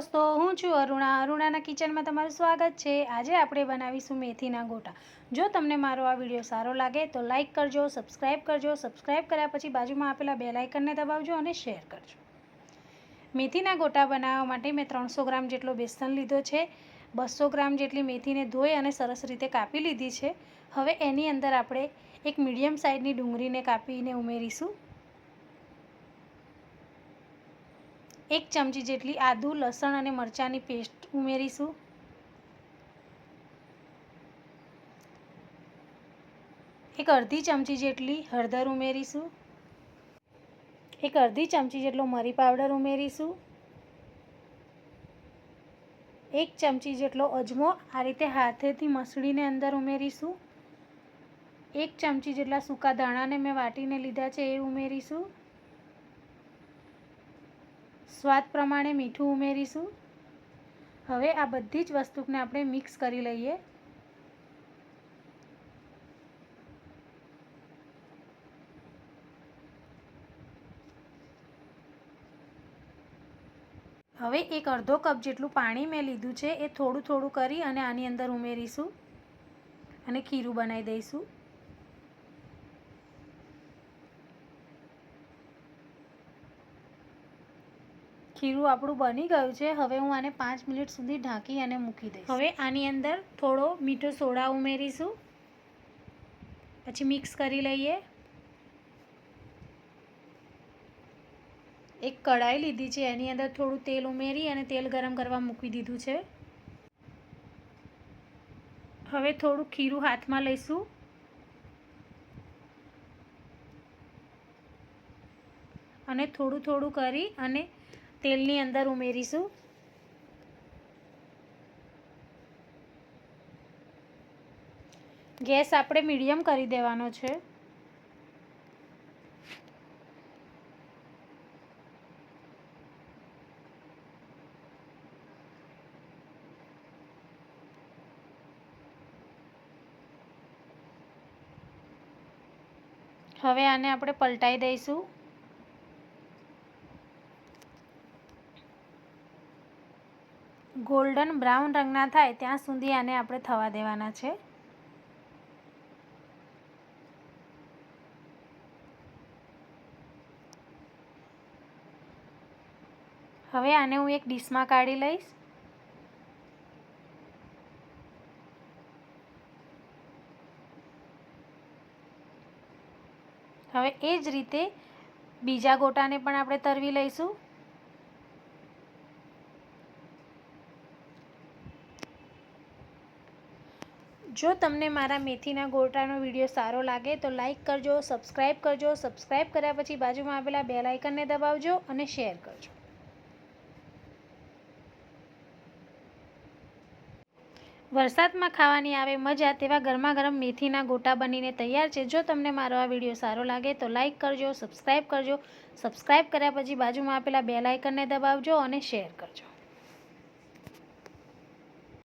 શિલ્પાના કિચનમાં તમારું સ્વાગત છે. આજે આપણે બનાવીશું મેથીના ગોટા. જો તમને મારો આ વીડિયો સારો લાગે તો લાઇક કરજો, સબસ્ક્રાઇબ કરજો, સબસ્ક્રાઇબ કર્યા પછી બાજુમાં આપેલા બે લાઇકનને દબાવજો અને શેર કરજો. મેથીના ગોટા બનાવવા માટે મેં ત્રણસો ગ્રામ જેટલો બેસન લીધો છે. બસો ગ્રામ જેટલી મેથીને ધોઈ અને સરસ રીતે કાપી લીધી છે. હવે એની અંદર આપણે એક મીડિયમ સાઇઝની ડુંગળીને કાપીને ઉમેરીશું. એક ચમચી જેટલી આદુ, લસણ અને મરચાંની પેસ્ટ ઉમેરીશું. એક અડધી ચમચી જેટલી હળદર ઉમેરીશું. એક અડધી ચમચી જેટલો મરી પાવડર ઉમેરીશું. એક ચમચી જેટલો અજમો આ રીતે હાથેથી મસળીને અંદર ઉમેરીશું. એક ચમચી જેટલા સૂકા દાણાને મેં વાટીને લીધા છે એ ઉમેરીશું. સ્વાદ પ્રમાણે મીઠું ઉમેરીશું. હવે આ બધી જ વસ્તુને આપણે મિક્સ કરી લઈએ. હવે એક અડધો કપ જેટલું પાણી મેં લીધું છે એ થોડું થોડું કરી અને આની અંદર ઉમેરીશું અને ખીરું બનાવી દઈશું. ખીરું આપણું બની ગયું છે. હવે હું આને પાંચ મિનિટ સુધી ઢાંકી અને મૂકી દઈશ. હવે આની અંદર થોડો મીઠો સોડા ઉમેરીશું. પછી મિક્સ કરી લઈએ. એક કઢાઈ લીધી છે. એની અંદર થોડું તેલ ઉમેરી અને તેલ ગરમ કરવા મૂકી દીધું છે. હવે થોડું ખીરું હાથમાં લઈશું. અને થોડું થોડું કરી અને તેલની અંદર ઉમેરીશું. ગેસ આપણે મીડિયમ કરી દેવાનો છે. હવે આને આપણે પલટાઈ દઈશું. ગોલ્ડન બ્રાઉન રંગના થાય ત્યાં સુધી આને આપણે થવા દેવાના છે. હવે આને હું એક ડીશમાં કાઢી લઈશ. હવે એ જ રીતે બીજા ગોટાને પણ આપણે તરવી લઈશું. જો તમને મારા મેથીના ગોટાનો વીડિયો સારો લાગે તો લાઈક કરજો સબસ્ક્રાઈબ કરજો સબસ્ક્રાઈબ કર્યા પછી બાજુમાં આપેલા બે લાઇકનને દબાવજો અને શેર કરજો. વરસાદમાં ખાવાની આવે મજા તેવા ગરમા ગરમ મેથીના ગોટા બનીને તૈયાર છે. જો તમને મારો આ વીડિયો સારો લાગે તો લાઈક કરજો સબસ્ક્રાઈબ કરજો સબસ્ક્રાઈબ કર્યા પછી બાજુમાં આપેલા બે લાઇકનને દબાવજો અને શેર કરજો.